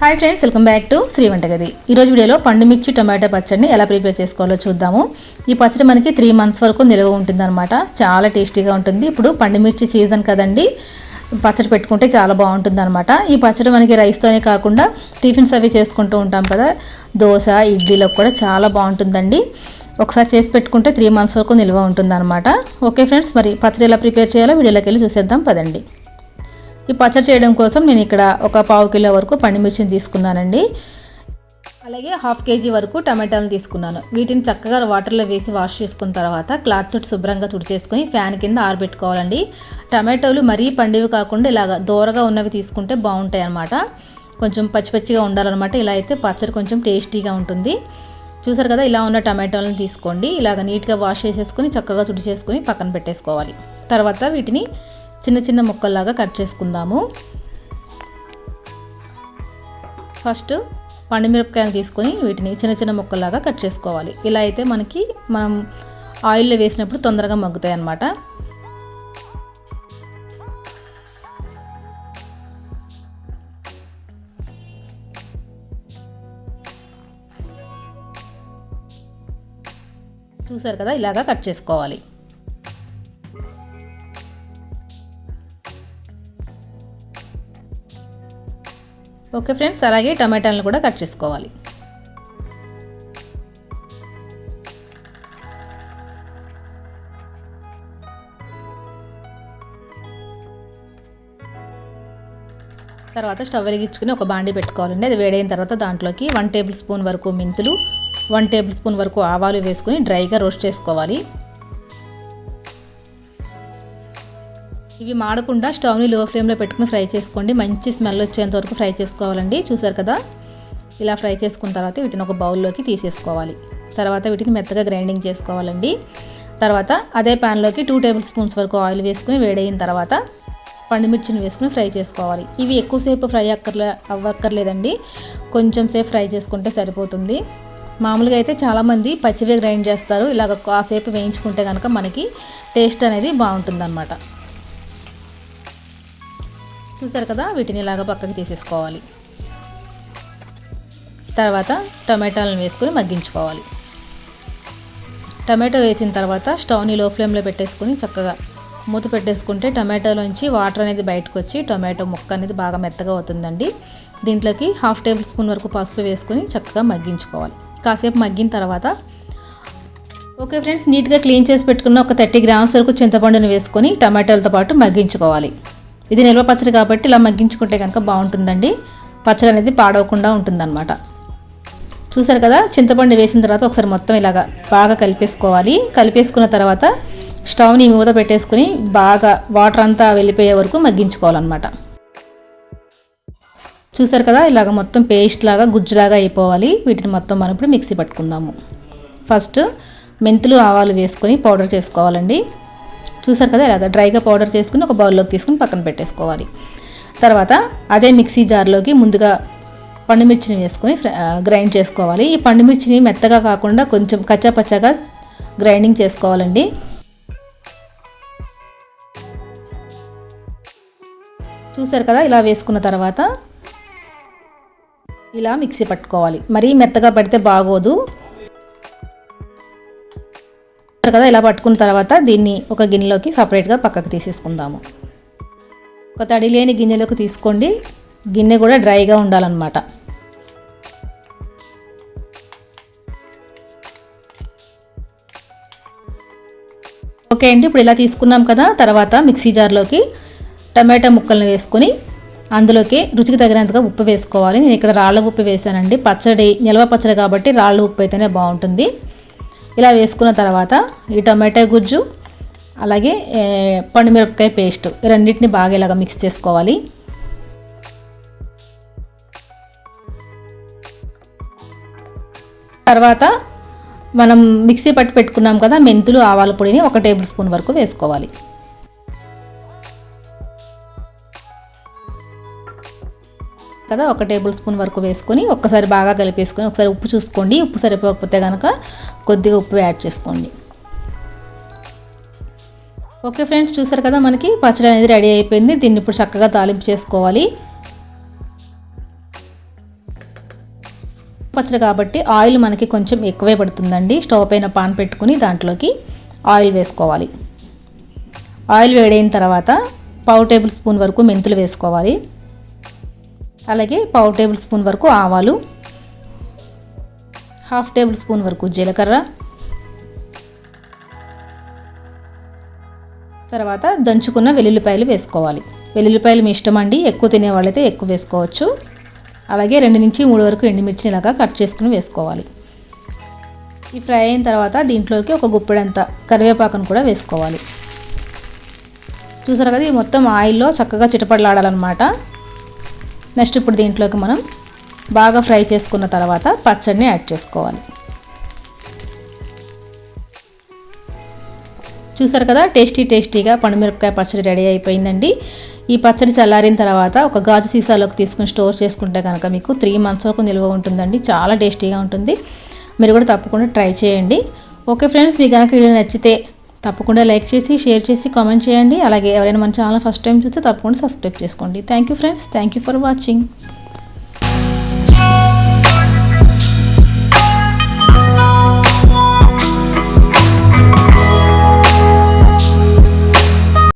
Hi friends welcome back to Shri వంటగది ఈరోజు వీడియోలో పండు మిర్చి టొమాటో పచ్చడిని ఎలా ప్రిపేర్ చేసుకోవాలో చూద్దాము. ఈ పచ్చడి మనకి త్రీ మంత్స్ వరకు నిల్వ ఉంటుందన్నమాట. చాలా టేస్టీగా ఉంటుంది. ఇప్పుడు పండు మిర్చి సీజన్ కదండి. పచ్చడి పెట్టుకుంటే చాలా బాగుంటుంది అనమాట ఈ పచ్చడి మనకి రైస్తోనే కాకుండా టిఫిన్స్ అవి చేసుకుంటూ ఉంటాం కదా. దోశ ఇడ్లీలో కూడా చాలా బాగుంటుందండి. ఒకసారి చేసి పెట్టుకుంటే త్రీ మంత్స్ వరకు నిల్వ ఉంటుందన్నమాట. ఓకే ఫ్రెండ్స్ మరి పచ్చడి ఎలా ప్రిపేర్ చేయాలో వీడియోలోకి వెళ్ళి చూసేద్దాం. పదండి. ఈ పచ్చడి చేయడం కోసం నేను ఇక్కడ ఒక పావు కిలో వరకు పండుమిర్చిని తీసుకున్నానండి. అలాగే హాఫ్ కేజీ వరకు టమాటాలను తీసుకున్నాను. వీటిని చక్కగా వాటర్లో వేసి వాష్ చేసుకున్న తర్వాత క్లాత్ తోటి శుభ్రంగా తుడిచేసుకొని ఫ్యాన్ కింద ఆరబెట్టుకోవాలండి. టమాటోలు మరీ పండివి కాకుండా ఇలాగ దూరగా ఉన్నవి తీసుకుంటే బాగుంటాయి అన్నమాట. కొంచెం పచ్చి పచ్చిగా ఉండాలన్నమాట. ఇలా అయితే పచ్చడి కొంచెం టేస్టీగా ఉంటుంది. చూసారు కదా ఇలా ఉన్న టమాటోలను తీసుకోండి. ఇలాగ నీట్గా వాష్ చేసేసుకొని చక్కగా తుడిచేసుకొని పక్కన పెట్టేసుకోవాలి. తర్వాత వీటిని చిన్న చిన్న ముక్కల్లాగా కట్ చేసుకుందాము. ఫస్ట్ పండుమిరపకాయలు తీసుకొని వీటిని చిన్న చిన్న ముక్కల్లాగా కట్ చేసుకోవాలి. ఇలా అయితే మనకి మనం ఆయిల్లో వేసినప్పుడు తొందరగా మగ్గుతాయి అన్నమాట చూసారు కదా ఇలాగా కట్ చేసుకోవాలి. ఓకే ఫ్రెండ్స్ అలాగే టమాటాలను కూడా కట్ చేసుకోవాలి. తర్వాత స్టవ్ వెలిగించుకుని ఒక బాండి పెట్టుకోవాలండి. అది వేడైన తర్వాత దాంట్లోకి వన్ టేబుల్ స్పూన్ వరకు మెంతులు వన్ టేబుల్ స్పూన్ వరకు ఆవాలు వేసుకుని డ్రైగా రోస్ట్ చేసుకోవాలి. ఇవి మాడకుండా స్టవ్ని లో ఫ్లేమ్లో పెట్టుకుని ఫ్రై చేసుకోండి. మంచి స్మెల్ వచ్చేంత వరకు ఫ్రై చేసుకోవాలండి. చూసారు కదా? ఇలా ఫ్రై చేసుకున్న తర్వాత వీటిని ఒక బౌల్లోకి తీసేసుకోవాలి. తర్వాత వీటిని మెత్తగా గ్రైండింగ్ చేసుకోవాలండి. తర్వాత అదే ప్యాన్లోకి టూ టేబుల్ స్పూన్స్ వరకు ఆయిల్ వేసుకుని వేడైన తర్వాత పండుమిర్చిని వేసుకుని ఫ్రై చేసుకోవాలి. ఇవి ఎక్కువసేపు ఫ్రై అక్కర్లే అవ్వక్కర్లేదండి. కొంచెం సేపు ఫ్రై చేసుకుంటే సరిపోతుంది. మామూలుగా అయితే చాలామంది పచ్చివే గ్రైండ్ చేస్తారు. ఇలాగ కాసేపు వేయించుకుంటే కనుక మనకి టేస్ట్ అనేది బాగుంటుందన్నమాట. చూసారు కదా? వీటిని ఇలాగ పక్కకి తీసేసుకోవాలి. తర్వాత టమాటాలను వేసుకొని మగ్గించుకోవాలి. టమాటో వేసిన తర్వాత స్టవ్ని లో ఫ్లేమ్లో పెట్టేసుకొని చక్కగా మూత పెట్టేసుకుంటే టమాటోలోంచి వాటర్ అనేది బయటకు వచ్చి టమాటో ముక్క అనేది బాగా మెత్తగా అవుతుందండి. దీంట్లోకి హాఫ్ టేబుల్ స్పూన్ వరకు పసుపు వేసుకొని చక్కగా మగ్గించుకోవాలి. కాసేపు మగ్గిన తర్వాత ఓకే ఫ్రెండ్స్ నీట్గా క్లీన్ చేసి పెట్టుకున్న ఒక థర్టీ గ్రామ్స్ వరకు చింతపండుని వేసుకొని టమాటోలతో పాటు మగ్గించుకోవాలి. ఇది నిల్వ పచ్చడి కాబట్టి ఇలా మగ్గించుకుంటే కనుక బాగుంటుందండి. పచ్చడి అనేది పాడవకుండా ఉంటుందన్నమాట. చూసారు కదా చింతపండు వేసిన తర్వాత ఒకసారి మొత్తం ఇలాగా బాగా కలిపేసుకోవాలి. కలిపేసుకున్న తర్వాత స్టవ్ని మూత పెట్టేసుకుని బాగా వాటర్ అంతా వెళ్ళిపోయే వరకు మగ్గించుకోవాలన్నమాట. చూసారు కదా ఇలాగ మొత్తం పేస్ట్ లాగా గుజ్జులాగా అయిపోవాలి. వీటిని మొత్తం మనం ఇప్పుడు మిక్సీ పట్టుకుందాము. ఫస్ట్ మెంతులు ఆవాలు వేసుకొని పౌడర్ చేసుకోవాలండి. చూసారు కదా ఇలాగ డ్రైగా పౌడర్ చేసుకుని ఒక బౌల్లోకి తీసుకుని పక్కన పెట్టేసుకోవాలి. తర్వాత అదే మిక్సీ జార్లోకి ముందుగా పండుమిర్చిని వేసుకొని గ్రైండ్ చేసుకోవాలి. ఈ పండుమిర్చిని మెత్తగా కాకుండా కొంచెం కచ్చాపచ్చగా గ్రైండింగ్ చేసుకోవాలండి. చూసారు కదా ఇలా వేసుకున్న తర్వాత ఇలా మిక్సీ పట్టుకోవాలి. మరీ మెత్తగా పడితే బాగోదు. కదా? ఇలా పట్టుకున్న తర్వాత దీన్ని ఒక గిన్నెలోకి సపరేట్గా పక్కకు తీసేసుకుందాము. ఒక తడి లేని గిన్నెలోకి తీసుకోండి. గిన్నె కూడా డ్రైగా ఉండాలన్నమాట. ఓకే అండి ఇప్పుడు ఇలా తీసుకున్నాం కదా? తర్వాత మిక్సీ జార్లోకి టమాటా ముక్కలను వేసుకొని అందులోకి రుచికి తగినంతగా ఉప్పు వేసుకోవాలి. నేను ఇక్కడ రాళ్ళ ఉప్పు వేసానండి. పచ్చడి నిల్వ పచ్చడి కాబట్టి రాళ్ళ ఉప్పు అయితేనే బాగుంటుంది. ఇలా వేసుకున్న తర్వాత ఈ టమాటా గుజ్జు అలాగే పండుమిరపకాయ పేస్ట్ రెండింటిని బాగా ఇలాగ మిక్స్ చేసుకోవాలి. తర్వాత మనం మిక్సీ పట్టి పెట్టుకున్నాం కదా మెంతులు ఆవాల పొడిని ఒక టేబుల్ స్పూన్ వరకు వేసుకోవాలి. కదా ఒక టేబుల్ స్పూన్ వరకు వేసుకొని ఒక్కసారి బాగా కలిపేసుకొని ఒకసారి ఉప్పు చూసుకోండి. ఉప్పు సరిపోకపోతే కనుక కొద్దిగా ఉప్పు యాడ్ చేసుకోండి. ఓకే ఫ్రెండ్స్ చూసారు కదా మనకి పచ్చడి అనేది రెడీ అయిపోయింది. దీన్ని ఇప్పుడు చక్కగా తాలింపు చేసుకోవాలి. పచ్చడి కాబట్టి ఆయిల్ మనకి కొంచెం ఎక్కువే పడుతుందండి. స్టవ్ పైన పాన్ పెట్టుకుని దాంట్లోకి ఆయిల్ వేసుకోవాలి. ఆయిల్ వేడైన తర్వాత పావు టేబుల్ స్పూన్ వరకు మెంతులు వేసుకోవాలి. అలాగే పావు టేబుల్ స్పూన్ వరకు ఆవాలు హాఫ్ టేబుల్ స్పూన్ వరకు జీలకర్ర తర్వాత దంచుకున్న వెల్లుల్లిపాయలు వేసుకోవాలి. వెల్లుల్లిపాయలు మీ ఇష్టం అండి ఎక్కువ తినే వాళ్ళైతే ఎక్కువ వేసుకోవచ్చు. అలాగే రెండు నుంచి మూడు వరకు ఎండుమిర్చిని ఇలాగా కట్ చేసుకుని వేసుకోవాలి. ఈ ఫ్రై అయిన తర్వాత దీంట్లోకి ఒక గుప్పెడంత కరివేపాకును కూడా వేసుకోవాలి. చూసారు కదా ఇది మొత్తం ఆయిల్లో చక్కగా చిటపడలాడాలన్నమాట నెక్స్ట్ ఇప్పుడు దీంట్లోకి మనం బాగా ఫ్రై చేసుకున్న తర్వాత పచ్చడిని యాడ్ చేసుకోవాలి. చూసారు కదా టేస్టీ టేస్టీగా పండుమిరపకాయ పచ్చడి రెడీ అయిపోయిందండి. ఈ పచ్చడి చల్లారిన తర్వాత ఒక గాజు సీసాలోకి తీసుకుని స్టోర్ చేసుకుంటే కనుక మీకు త్రీ మంత్స్ వరకు నిల్వ ఉంటుందండి. చాలా టేస్టీగా ఉంటుంది. మీరు కూడా తప్పకుండా ట్రై చేయండి. ఓకే ఫ్రెండ్స్ మీకు కనుక వీడియో నచ్చితే తప్పకుండా లైక్ చేసి షేర్ చేసి కామెంట్ చేయండి. అలాగే ఎవరైనా మన ఛానల్ ఫస్ట్ టైం చూస్తే తప్పకుండా సబ్స్క్రైబ్ చేసుకోండి. Thank you friends thank you for watching